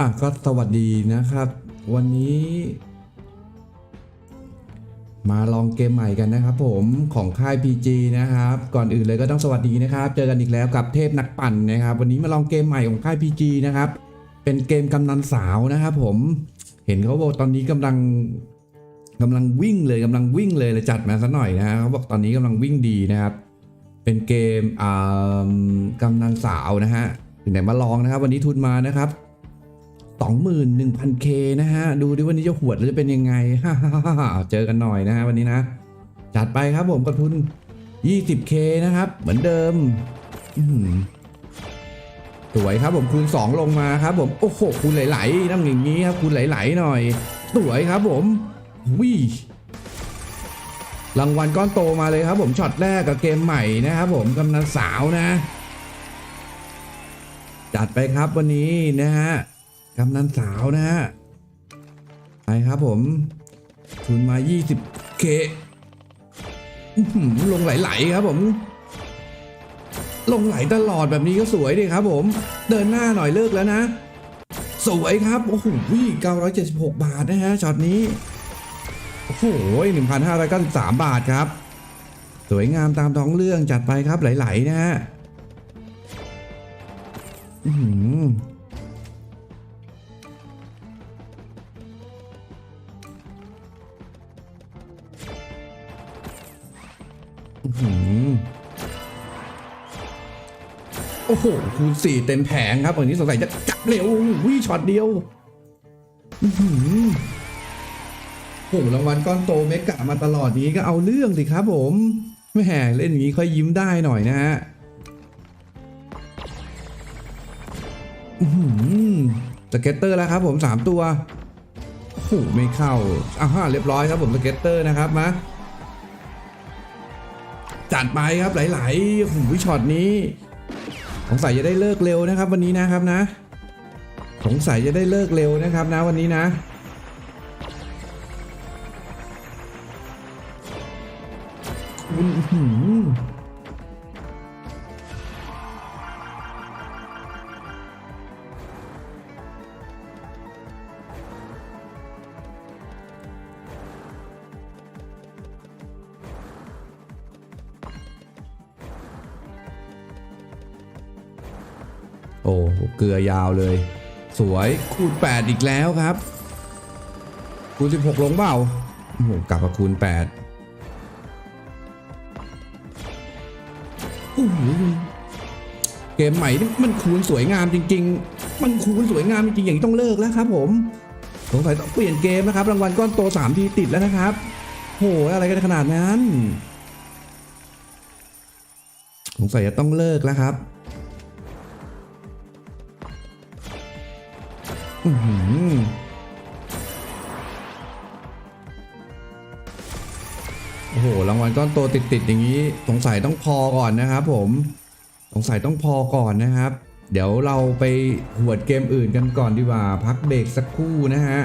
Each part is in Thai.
อะก็สวัสดีนะครับ วันนี้ มาลองเกมใหม่กันนะครับ ผมของค่าย PG นะครับ ก่อนอื่นเลยก็ต้องสวัสดีนะครับ เจอกันอีกแล้วกับเทพนักปั่นนะครับ วันนี้มาลองเกมใหม่ของค่าย PG นะครับ เป็นเกมกำนันสาวนะครับ ผมเห็นเขาบอกตอนนี้กำลังกำลังวิ่งเลยกำลังวิ่งเลยเลยจัดมาซะหน่อยนะเขาบอกตอนนี้กำลังวิ่งดีนะครับ เป็นเกมอ่ากำนันสาวนะฮะถึงไหนมาลองนะครับ วันนี้ทุนมานะครับ 21,000K นะฮะ ดูดิวันนี้จะหวดหรือจะเป็นยังไงฮ่าๆๆๆเจอกันหน่อยนะฮะวันนี้นะ จัดไปครับผมกับทุน 20K นะครับ เหมือนเดิมสวยครับผมคูณ 2 ลงมาครับผม โอ้โหคูณไหลๆต้องอย่างนี้ครับคูณไหลๆหน่อย สวยครับผมวิรางวัลก้อนโตมาเลยครับผมช็อตแรกกับเกมใหม่นะครับผมกำนันสาวนะ จัดไปครับวันนี้นะฮะ กำนันสาวนะฮะไปครับผมทุนมา 20k ลงไหลๆครับผม ลงไหลตลอดแบบนี้ก็สวยดีครับผม เดินหน้าหน่อยเลิกแล้วนะ สวยครับ โอ้โห976 บาทนะฮะช็อตนี้ โอ้โห1,593 บาทครับ สวยงามตามท้องเรื่องจัดไปครับไหลๆนะฮะ โอ้โหคูณสี่เต็มแผงครับวันนี้สงสัยจะจับเร็ววิช็อตเดียวโอ้โหรางวัลก้อนโตเมกะมาตลอดนี้ก็เอาเรื่องสิครับผมไม่แห่เล่นอย่างนี้ค่อยยิ้มได้หน่อยนะฮะสเก็ตเตอร์แล้วครับผมสามตัวโอ้โหไม่เข้าอ้าวเรียบร้อยครับผมสเก็ตเตอร์นะครับมา จัดไปครับหลๆโอ้โหช็อตนี้ สงสัยจะได้เลิกเร็วนะครับ วันนี้นะครับนะ สงสัยจะได้เลิกเร็วนะครับนะวันนี้นะอืม อโอ้เกลือยาวเลย สวยคูณ 8 อีกแล้วครับ คูณ 16 ลงเปล่าโอ้โหกลับมาคูณ 8 โอ้โหเกมใหม่นี่มันคูณสวยงามจริง ๆ มันคูณสวยงามจริงๆอย่างนี้ต้องเลิกแล้วครับ ผมสงสัยต้องเปลี่ยนเกมนะครับ รางวัลก้อนโต3ทีติดแล้วนะครับโหอะไรกันขนาดนั้นสงสัยจะต้องเลิกแล้วครับ อื้อหือโอ้โห รางวัลก้อนโตติดๆอย่างนี้ สงสัยต้องพอก่อนนะครับผม สงสัยต้องพอก่อนนะครับ เดี๋ยวเราไปหวดเกมอื่นกันก่อนดีกว่า พักเบรกสักครู่นะฮะ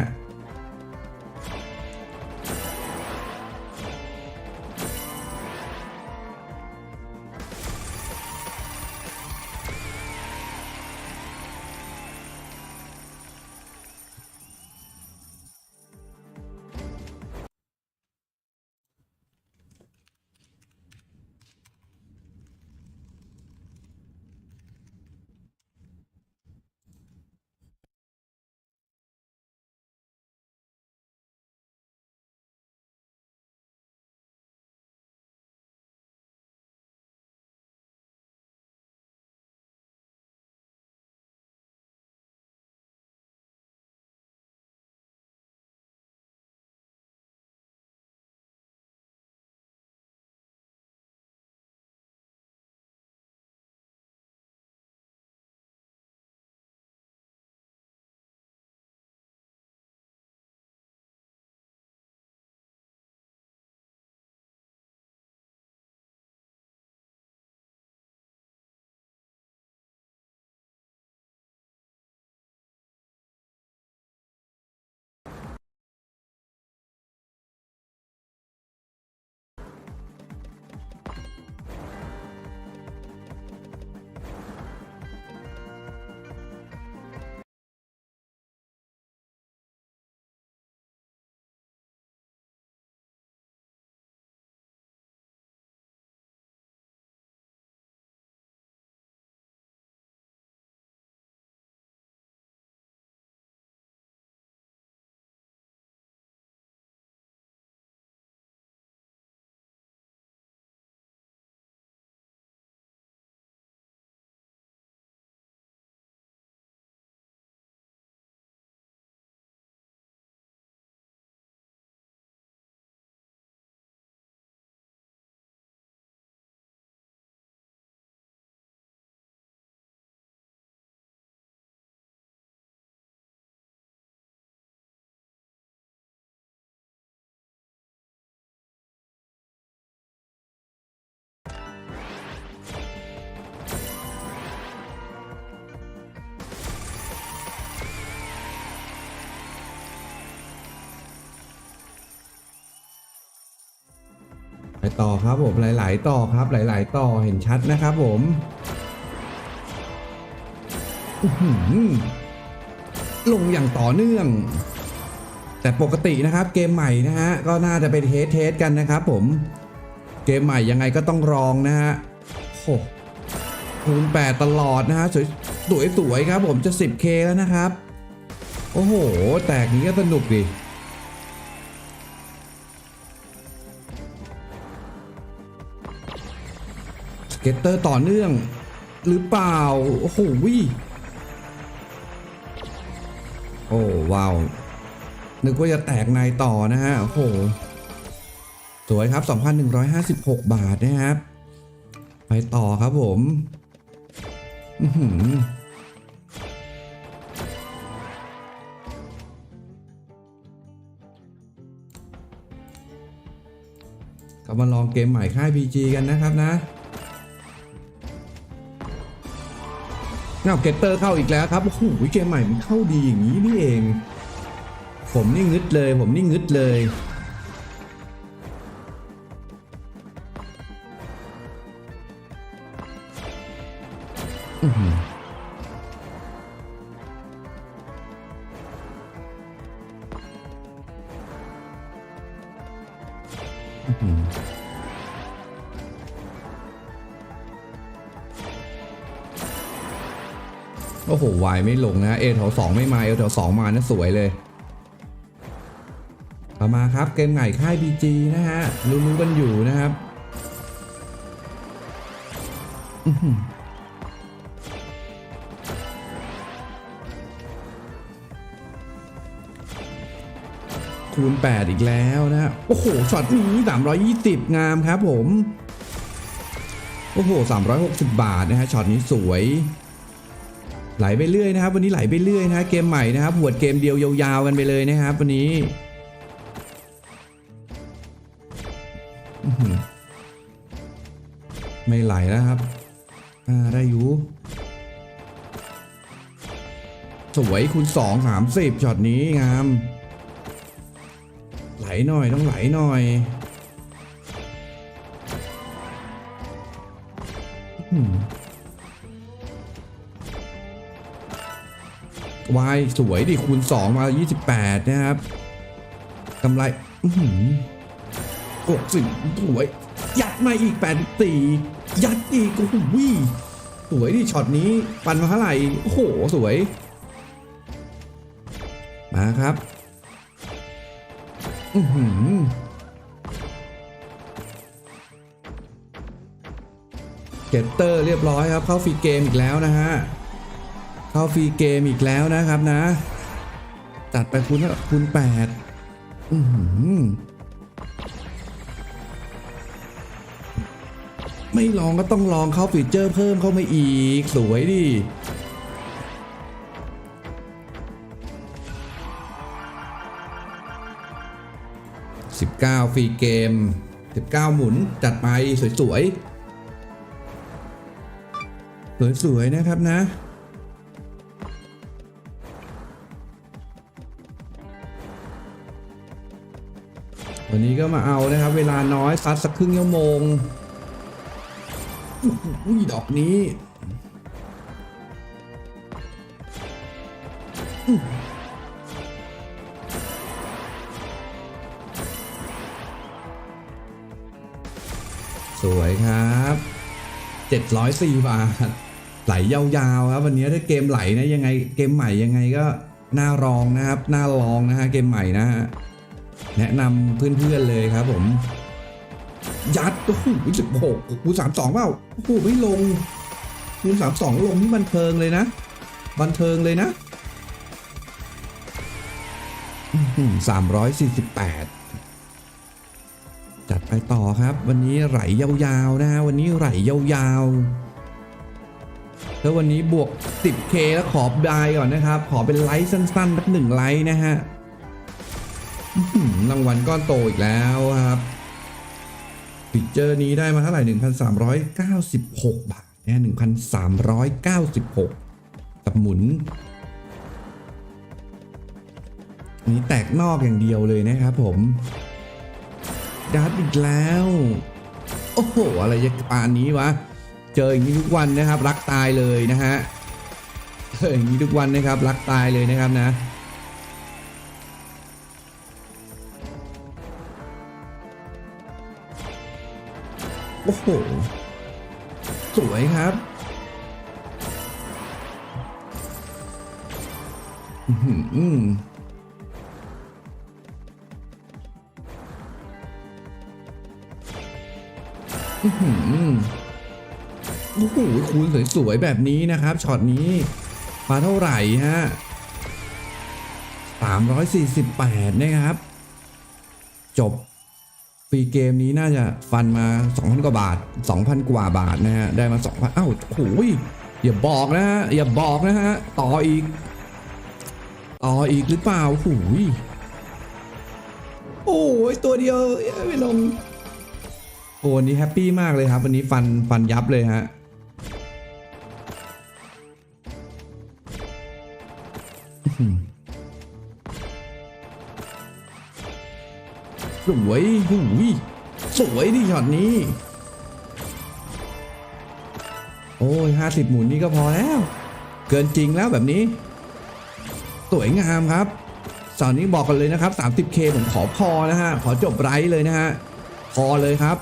ไปต่อครับผมหลาย ๆ ต่อครับหลาย ๆ ต่อเห็นชัดนะครับผมลงอย่างต่อเนื่อง แต่ปกตินะครับเกมใหม่นะฮะก็น่าจะไปเทสเทสกันนะครับผมเกมใหม่ยังไงก็ต้องรองนะฮะโอ้คูณ8ตลอดนะฮะสวยสวยสวยครับผมจะ 10k แล้วนะครับ โอ้โห แตกนี้ก็สนุกดิ เก็ตเตอร์ต่อเนื่อง หรือเปล่า โอ้โหวิโอ้ว้าว นึกว่าจะแตกในต่อนะฮะ โอ้โห สวยครับ 2,156 บาทนะครับ ไปต่อครับผมอื้อหือก็มาลองเกมใหม่ค่าย PG กันนะครับนะ เอาเกตเตอร์เข้าอีกแล้วครับ โอ้โหเกมใหม่มันเข้าดีอย่างนี้นี่เอง ผมนี่งึดเลย ผมนี่งึดเลย อื้อ โอ้โหวายไม่ลงนะเอแถวสองไม่มาเอแถวสองมานะสวยเลยต่อมาครับเกมไงค่าย BG นะฮะรู้ๆกันอยู่นะครับคูณ 8 อีกแล้วนะฮะโอ้โหช็อตนี้ 320 งามครับผม โอ้โห 360 บาทนะฮะช็อตนี้สวย ไหลไปเรื่อยนะครับ วันนี้ไหลไปเรื่อยนะเกมใหม่นะครับหวดเกมเดียวยาวๆกันไปเลยนะครับ วันนี้ไม่ไหลแล้วครับอ่าได้อยู่สวยคูณ2 30ช็อตนี้งาม ไหลหน่อยต้องไหลหน่อย วายสวยดิคูณ 2 มา 28 นะครับกำไรหือกดสิสวย ยัดมาอีก 84 ยัดอีกโอ้โหวิสวยดิช็อตนี้ ปันมาเท่าไหร่โอ้โห สวย มาครับอือหือเก็ตเตอร์เรียบร้อยครับ เข้าฟรีเกมอีกแล้วนะฮะ เข้าฟรีเกมอีกแล้วนะครับนะ จัดไปคูณเท่าคูณแปดไม่ลองก็ต้องลองเข้าฟีเจอร์เพิ่มเข้ามาอีก สวยดิ19ฟรีเกม19หมุนจัดไปสวยๆ สวยๆนะครับนะ วันนี้ก็มาเอานะครับ เวลาน้อยซัดสักครึ่งชั่วโมงอุ้ยดอกนี้สวยครับ704บาทไหลยาวๆครับ วันนี้ถ้าเกมไหลนะยังไงเกมใหม่ยังไงก็น่ารองนะครับน่าลองนะฮะเกมใหม่นะฮะ แนะนำเพื่อนๆเลยครับผม ยัดโอ้โหสิบหกคูณสามสองเปล่าโอ้โหไม่ลงคูณสามสองลงนี่บันเทิงเลยนะ บันเทิงเลยนะสามร้อยสี่สิบแปดจัดไปต่อครับ วันนี้ไหลยาวๆนะฮะวันนี้ไหลยาวๆ แล้ววันนี้บวก 10k แล้วขอบายก่อนนะครับ ขอเป็นไลฟ์สั้นๆสักหนึ่งไลฟ์นะฮะ รางวัลก้อนโตอีกแล้วครับฟีเจอร์นี้ได้มาเท่าไหร่ 1,396 บาทนะ1,396กับหมุนนี้แตกนอกอย่างเดียวเลยนะครับผมดัดอีกแล้ว โอ้โห อะไรจะปานนี้วะ เจออย่างนี้ทุกวันนะครับ รักตายเลยนะฮะเจออย่างนี้ทุกวันนะครับ รักตายเลยนะครับนะ โอ้โหสวยครับอื้อหืออื้อหือโอ้โหคูณสวยๆแบบนี้นะครับ ช็อตนี้ มาเท่าไหร่ฮะ348 นะครับ จบ รีเกมนี้น่าจะฟันมา 2,000 กว่าบาท 2,000 กว่าบาทนะฮะ ได้มา 2,000 อ้าวโอ้ยอย่าบอกนะฮะ อย่าบอกนะฮะ ต่ออีก ต่ออีกหรือเปล่าหูยโอ้ยตัวเดียวเอ้ยไม่ลงโอ้วันนี้แฮปปี้มากเลยครับ วันนี้ฟันฟันยับเลยฮะ สวยหูยสวยดิช็อตนี้ โอ้ยห้าสิบหมุนนี่ก็พอแล้ว เกินจริงแล้วแบบนี้ สวยงามครับตอนนี้บอกกันเลยนะครับ 30k ผมขอพอนะฮะ ขอจบไรเลยนะฮะ พอเลยครับ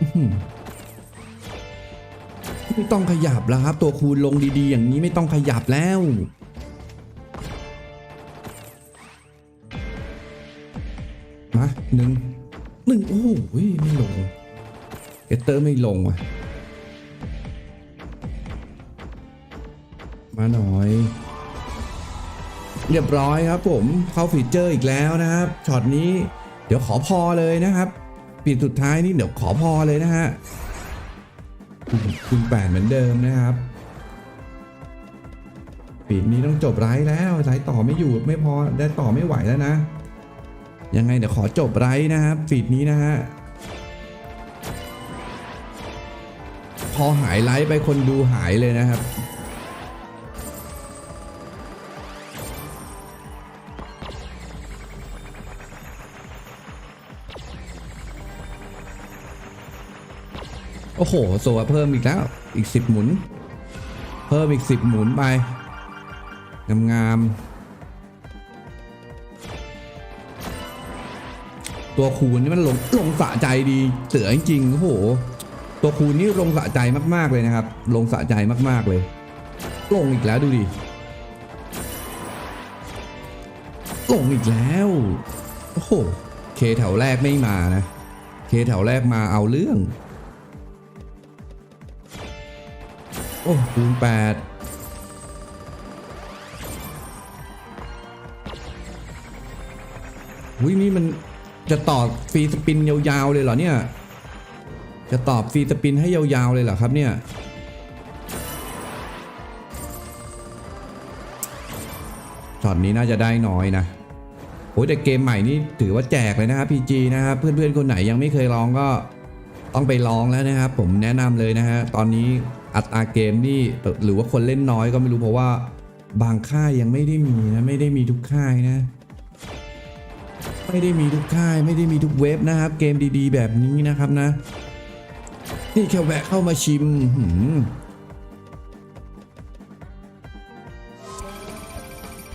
อื ไม่ต้องขยับแล้วครับ ตัวคูณลงดีๆ อย่างนี้ไม่ต้องขยับแล้วมาหนึ่งหนึ่งโอ้โหไม่ลงเอเตอร์ไม่ลงว่ะ มาหน่อย เรียบร้อยครับผมเข้าฟีเจอร์อีกแล้วนะครับช็อตนี้ เดี๋ยวขอพอเลยนะครับปีสุดท้ายนี่เดี๋ยวขอพอเลยนะฮะ คุณคุณแปดเหมือนเดิมนะครับปีนี้ต้องจบไร้แล้วไร้ต่อไม่อยู่ไม่พอได้ต่อไม่ไหวแล้วนะ ยังไงเดี๋ยวขอจบไร้นะครับฟีดนี้นะฮะพอหายไลฟ์ไปคนดูหายเลยนะครับ โอ้โหโซเพิ่มอีกแล้ว อีกสิบหมุน เพิ่มอีกสิบหมุนไป งามๆตัวคูณนี่มันลงลงสะใจดีเสือจริงๆโอ้โห ตัวคูณนี่ลงสะใจมากๆเลยนะครับ ลงสะใจมากๆเลย ลงอีกแล้วดูดิ ลงอีกแล้ว โอ้โห เคแถวแรกไม่มานะ เคแถวแรกมาเอาเรื่อง โอ้คูณแปดวินี่มันจะตอบฟรีสปินยาวๆเลยเหรอเนี่ย จะตอบฟรีสปินให้ยาวๆเลยเหรอครับเนี่ย ช็อตนี้น่าจะได้น้อยนะโอ้ยแต่เกมใหม่นี่ถือว่าแจกเลยนะครับ PG นะครับเพื่อนๆคนไหนยังไม่เคยลองก็ต้องไปลองแล้วนะครับ ผมแนะนำเลยนะฮะตอนนี้ อัตราเกมนี่หรือว่าคนเล่นน้อยก็ไม่รู้เพราะว่าบางค่ายยังไม่ได้มีนะไม่ได้มีทุกค่ายนะ ไม่ได้มีทุกค่าย ไม่ได้มีทุกเว็บนะครับ เกมดีๆ แบบนี้นะครับนะ นี่แค่แวะเข้ามาชิมหืม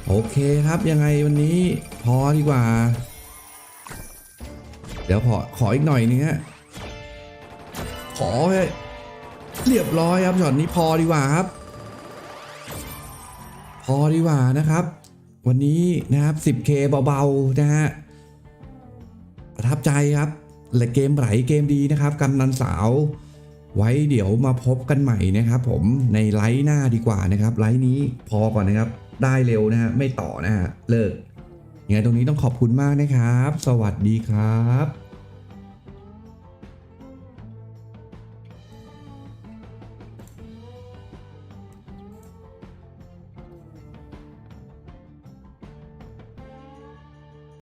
โอเคครับยังไงวันนี้พอดีกว่า เดี๋ยวขอขออีกหน่อยนึงฮะขอ เรียบร้อยครับช็อตนี้พอดีกว่าครับ พอดีกว่านะครับ วันนี้นะครับ 10k เบาๆนะฮะประทับใจครับและเกมไหลเกมดีนะครับกำนันสาว ไว้เดี๋ยวมาพบกันใหม่นะครับผมในไลฟ์หน้าดีกว่านะครับ ไลฟ์นี้พอก่อนนะครับ ได้เร็วนะฮะไม่ต่อนะฮะเลิกยังไงตรงนี้ต้องขอบคุณมากนะครับ สวัสดีครับ